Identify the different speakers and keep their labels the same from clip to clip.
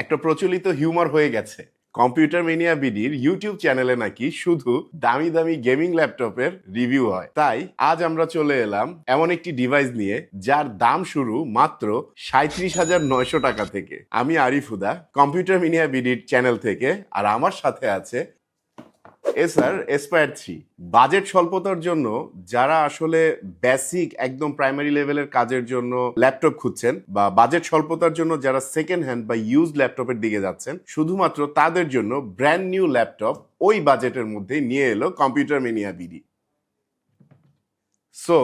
Speaker 1: একটা প্রচলিত হিউমার হয়ে গেছে। কম্পিউটার মেনিয়া বিডির ইউটিউব চ্যানেলে নাকি শুধু দামি দামি গেমিং ল্যাপটপের রিভিউ হয়। তাই আজ আমরা চলে এলাম এমন একটি ডিভাইস নিয়ে যার দাম শুরু মাত্র সাঁত্রিশ হাজার নয়শো টাকা থেকে। আমি আরিফুদা, কম্পিউটার মিনিয়া বিডির চ্যানেল থেকে, আর আমার সাথে আছে এসার এসপায়ার থ্রি। বাজেট স্বল্পতার জন্য যারা আসলে বেসিক একদম প্রাইমারি লেভেলের কাজের জন্য ল্যাপটপ খুঁজছেন বা বাজেট স্বল্পতার জন্য যারা সেকেন্ড হ্যান্ড বা ইউজ ল্যাপটপের দিকে যাচ্ছেন, শুধুমাত্র তাদের জন্য ব্র্যান্ড নিউ ল্যাপটপ ওই বাজেটের মধ্যে নিয়ে এলো কম্পিউটার মেনিয়া বিডি সো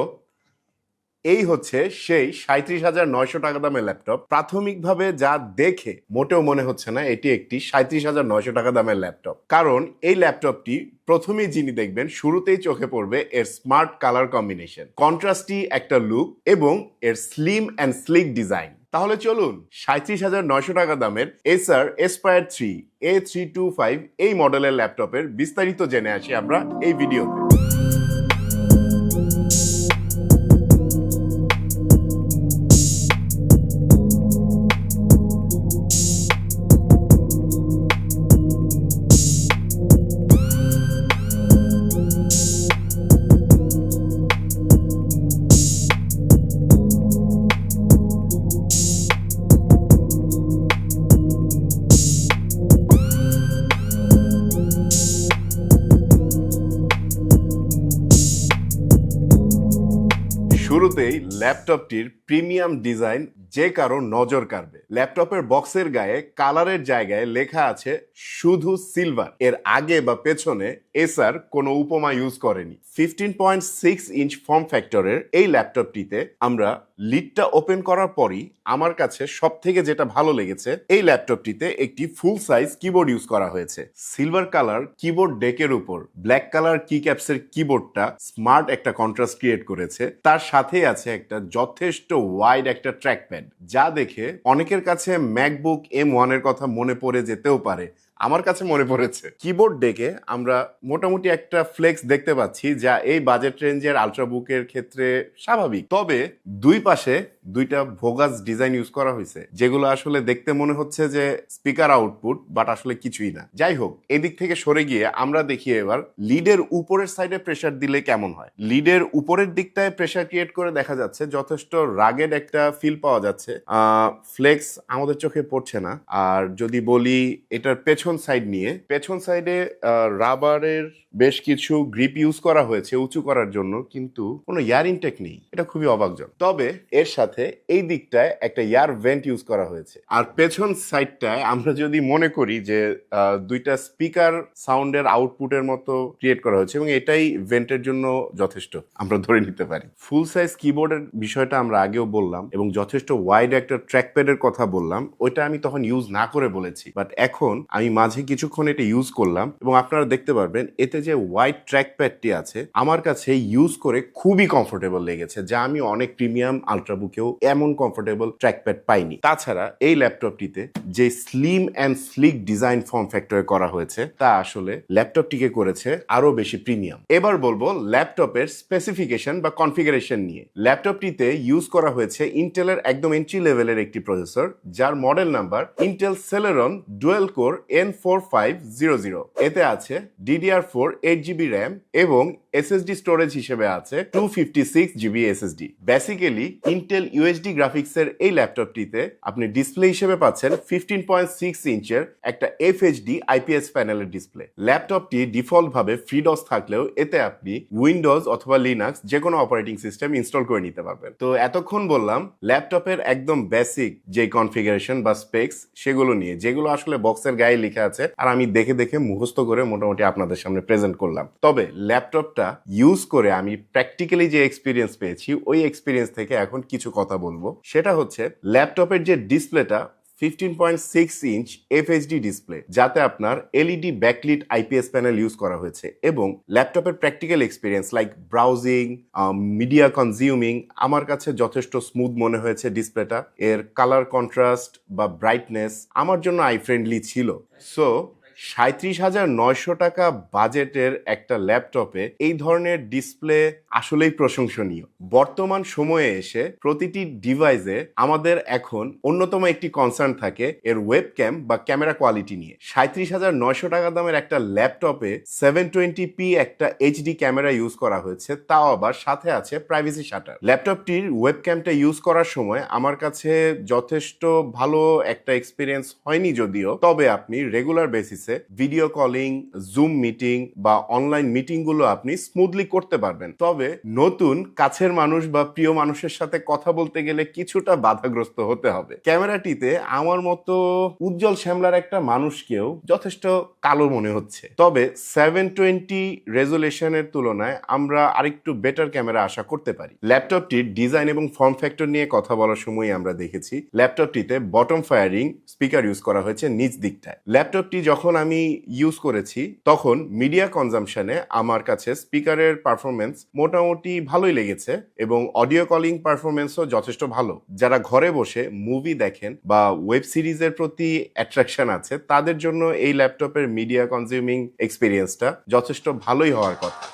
Speaker 1: এই হচ্ছে সেই সাঁত্রিশ হাজার নয়শো টাকা দামের ল্যাপটপ। প্রাথমিকভাবে যা দেখে মোটেও মনে হচ্ছে না এটি একটি সাঁত্রিশ হাজার নয়শো টাকা দামের ল্যাপটপ। কারণ এই ল্যাপটপটি প্রথমেই যিনি দেখবেন শুরুতেই চোখে পড়বে এর স্মার্ট কালার কম্বিনেশন, কন্ট্রাস্টি একটা লুক এবং এর স্লিম অ্যান্ড স্লিক ডিজাইন তাহলে চলুন সাঁত্রিশ হাজার নয়শো টাকা দামের Acer Aspire three A three two five এই মডেলের ল্যাপটপের বিস্তারিত জেনে আসি আমরা এই ভিডিওতে। শুরুতেই ল্যাপটপটির প্রিমিয়াম ডিজাইন যে কারও নজর কাড়বে। ল্যাপটপের বক্সের গায়ে কালারের জায়গায় লেখা আছে, শুধু সিলভার। এর আগে বা পেছনে এসার কোনো উপমা ইউজ করেনি। Fifteen point six inch form ফ্যাক্টরের এই ল্যাপটপটিতে আমরা লিডটা ওপেন করার পরই আমার কাছে সব থেকে যেটা ভালো লেগেছে, এই ল্যাপটপটিতে একটি ফুল সাইজ কিবোর্ড ইউজ করা হয়েছে। সিলভার কালার কিবোর্ড ডেকের উপর, ব্ল্যাক কালার কি ক্যাপসের কিবোর্ডটা স্মার্ট একটা কন্ট্রাস্ট ক্রিয়েট করেছে। তার সাথেই আছে একটা যথেষ্ট ওয়াইড একটা ট্র্যাক প্যাড যা দেখে অনেকের কাছে ম্যাকবুক এম ওয়ানের কথা মনে পড়ে যেতেও পারে। আমার কাছে মনে পড়েছে। কিবোর্ড ডেকে আমরা মোটামুটি একটা ফ্লেক্স দেখতে পাচ্ছি, যা এই বাজেট রেঞ্জের আলট্রাবুকের ক্ষেত্রে স্বাভাবিক। তবে দুই পাশে দুইটা ভোগাস ডিজাইন ইউজ করা হয়েছে, যেগুলো আসলে দেখতে মনে হচ্ছে যে স্পিকার আউটপুট, বাট আসলে কিছুই না। যাই হোক, এদিক থেকে সরে গিয়ে আমরা দেখি এবার লিডের উপরের সাইডে প্রেসার দিলে কেমন হয়। লিডের উপরের দিকটায় প্রেসার ক্রিয়েট করে দেখা যাচ্ছে যথেষ্ট রাগেড একটা ফিল পাওয়া যাচ্ছে। ফ্লেক্স আমাদের চোখে পড়ছে না। আর যদি বলি এটার পেছন সাইড নিয়ে, পেছন সাইডে রাবারের বেশ কিছু গ্রিপ ইউজ করা হয়েছে উঁচু করার জন্য, কিন্তু কোনো ইয়ার ইনটেক নেই এটা খুবই অবাকজন তবে এর সাথে এই দিকটায় একটা ইয়ার ভেন্ট ইউজ করা হয়েছে। আর পেছন সাইডটায় আমরা যদি মনে করি যে দুইটা স্পিকার সাউন্ডের আউটপুটের মতো ক্রিয়েট করা হয়েছে এবং এটাই ভেন্টের জন্য যথেষ্ট, আমরা ধরে নিতে পারি। ফুল সাইজ কিবোর্ডের বিষয়টা আমরা আগেও বললাম এবং যথেষ্ট ওয়াইড একটা ট্র্যাকপ্যাডের কথা বললাম, ওইটা আমি তখন ইউজ না করে বলেছি। বাট এখন আমি মাঝে কিছুক্ষণ এটা ইউজ করলাম এবং আপনারা দেখতে পারবেন, এতে যে ওয়াইড ট্র্যাকপ্যাডটি আছে, আমার কাছে ইউজ করে খুবই কমফোর্টেবল লেগেছে, যা আমি অনেক প্রিমিয়াম আলট্রাবুকেও এমন কমফোর্টেবল ট্র্যাকপ্যাড পাইনি তাছাড়া এই ল্যাপটপটিতে যে slim and sleek design form ফ্যাক্টরে করা হয়েছে, তা আসলে ল্যাপটপটিকে করেছে আরও বেশি প্রিমিয়াম এবার বলব ল্যাপটপের স্পেসিফিকেশন বা কনফিগারেশন নিয়ে। ল্যাপটপটিতে ইউজ করা হয়েছে ইন্টেলের একদম এন্ট্রি লেভেলের একটি প্রসেসর যার model number Intel Celeron dual core N four five zero zero এতে আছে DDR four eight GB RAM এবং এসএসডি স্টোরেজ হিসেবে আছে two fifty six GB SSD basically Intel UHD গ্রাফিক্সের এই ল্যাপটপটিতে আপনি ডিসপ্লে হিসেবে পাচ্ছেন ফিফটিন পয়েন্ট সিক্স ইঞ্চের একটা এফ এফএইচডি আইপিএস প্যানেলের ডিসপ্লে ল্যাপটপটি ডিফল্ট ভাবে ফ্রিডস থাকলেও এতে আপনি উইন্ডোজ অথবা লিনাক্স যে কোনো অপারেটিং সিস্টেম ইনস্টল করে নিতে পারবেন। তো এতক্ষণ বললাম ল্যাপটপের একদম বেসিক যে কনফিগারেশন বা স্পেক্স সেগুলো নিয়ে, যেগুলো আসলে বক্সের গায়ে লেখা আছে, আর আমি দেখে দেখে মুখস্থ করে মোটামুটি আপনাদের সামনে প্রেজেন্ট করলাম। তবে ল্যাপটপটা ইউজ করে আমি প্র্যাকটিক্যালি যে এক্সপিরিয়েন্স পেয়েছি, ওই এক্সপিরিয়েন্স থেকে এখন কিছু কথা বলব। সেটা হচ্ছে, ল্যাপটপের যে ডিসপ্লেটা fifteen point six inch FHD display যাতে আপনার LED backlit IPS panel use করা হয়েছে এবং ল্যাপটপের practical experience like browsing media consuming আমার কাছে যথেষ্ট স্মুথ মনে হয়েছে ডিসপ্লেটা এর কালার কন্ট্রাস্ট বা ব্রাইটনেস আমার জন্য আই ফ্রেন্ডলি ছিল। সো সাঁত্রিশ হাজার নয়শো টাকা বাজেটের একটা ল্যাপটপে এই ধরনের ডিসপ্লে আসলেই প্রশংসনীয়। বর্তমান সময়ে এসে প্রতিটি ডিভাইসে আমাদের এখন অন্যতম একটি কনসার্ন থাকে এর ওয়েব ক্যাম বা ক্যামেরা কোয়ালিটি নিয়ে। সাঁত্রিশ হাজার নয়শো টাকা দামের একটা ল্যাপটপে সেভেন টোয়েন্টি পি একটা এইচডি ক্যামেরা ইউজ করা হয়েছে, তাও আবার সাথে আছে প্রাইভেসি শাটার। ল্যাপটপটির ওয়েব ক্যামটা ইউজ করার সময় আমার কাছে যথেষ্ট ভালো একটা এক্সপিরিয়েন্স হয়নি যদিও, তবে আপনি রেগুলার বেসিসে ভিডিও কলিং জুম মিটিং বা অনলাইন মিটিংগুলো আপনি স্মুথলি করতে পারবেন। তবে নতুন, কাছের মানুষ বা প্রিয় মানুষের সাথে কথা বলতে গেলে কিছুটা বাধাগ্রস্ত হতে হবে। ক্যামেরাটিতে আমার মতো উজ্জ্বল শ্যামলার একটা মানুষকেও যথেষ্ট কালো মনে হচ্ছে। তবে সেভেন টোয়েন্টি রেজুলেশনের তুলনায় আমরা আরেকটু বেটার ক্যামেরা আশা করতে পারি। ল্যাপটপটির ডিজাইন এবং ফর্ম ফ্যাক্টর নিয়ে কথা বলার সময় আমরা দেখেছি। ল্যাপটপটিতে বটম ফায়ারিং স্পিকার ইউজ করা হয়েছে নিচ দিকটায়। ল্যাপটপটি যখন আমি ইউজ করেছি, তখন মিডিয়া কনজামশনে আমার কাছে স্পিকারের পারফরমেন্স মোটামুটি ভালোই লেগেছে এবং অডিও কলিং পারফরমেন্সও যথেষ্ট ভালো। যারা ঘরে বসে মুভি দেখেন বা ওয়েব সিরিজের প্রতি অ্যাট্রাকশন আছে, তাদের জন্য এই ল্যাপটপের মিডিয়া কনজিউমিং এক্সপিরিয়েন্সটা যথেষ্ট ভালোই হওয়ার কথা।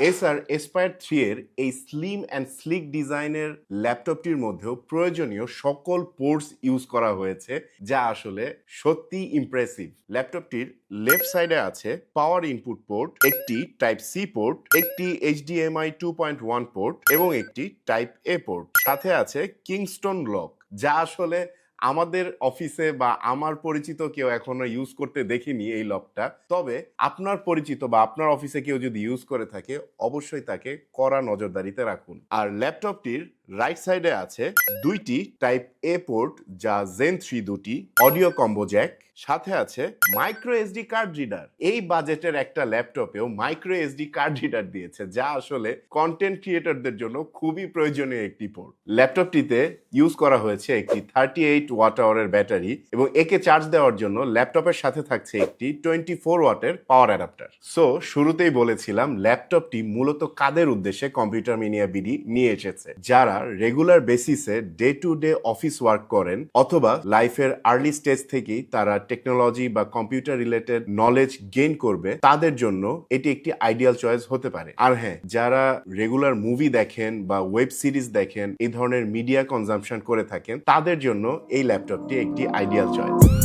Speaker 1: এসআর এসপায়ার থ্রি এর এই স্লিম অ্যান্ড স্লিক ডিজাইনের ল্যাপটপটির মধ্যেও প্রয়োজনীয় সকল পোর্টস ইউজ করা হয়েছে, যা আসলে সত্যি ইমপ্রেসিভ ল্যাপটপটির লেফট সাইডে আছে পাওয়ার ইনপুট পোর্ট একটি টাইপ সি পোর্ট একটি HDMI two point one port এবং একটি টাইপ এ পোর্ট সাথে আছে কিংস্টোন লক যা আসলে আমাদের অফিসে বা আমার পরিচিত কেউ এখনও ইউজ করতে দেখিনি এই লকটা, তবে আপনার পরিচিত বা আপনার অফিসে কেউ যদি ইউজ করে থাকে, অবশ্যই তাকে কড়া নজরদারিতে রাখুন। আর ল্যাপটপটির রাইট সাইডে আছে দুইটি টাইপ এ পোর্ট যা জেন থ্রি দুটি অডিও কম্বো জ্যাক সাথে আছে মাইক্রো এসডি কার্ড রিডার এই বাজেটের একটা ল্যাপটপেও মাইক্রো এসডি কার্ড রিডার দিয়েছে, যা আসলে কন্টেন্ট ক্রিয়েটরদের জন্য খুবই প্রয়োজনীয় একটি পোর্ট ল্যাপটপটিতে ইউজ করা হয়েছে একটি থার্টি এইট ওয়াট আওয়ারের ব্যাটারি এবং একে চার্জ দেওয়ার জন্য ল্যাপটপের সাথে থাকছে একটি টোয়েন্টি ফোর ওয়াটের পাওয়ার অ্যাডাপ্টার সো শুরুতেই বলেছিলাম ল্যাপটপটি মূলত কাদের উদ্দেশ্যে কম্পিউটার মিনিয়া বিডি নিয়ে এসেছে? যারা রেগুলার বেসিসে day to day office work করেন অথবা লাইফের আর্লি স্টেজ থেকেই তারা টেকনোলজি বা কম্পিউটার রিলেটেড নলেজ গেইন করবে, তাদের জন্য এটি একটি আইডিয়াল চয়েস হতে পারে। আর হ্যাঁ যারা রেগুলার মুভি দেখেন বা ওয়েব সিরিজ দেখেন, এই ধরনের মিডিয়া কনজাম্পশন করে থাকেন, তাদের জন্য এই ল্যাপটপটি একটি আইডিয়াল চয়েস।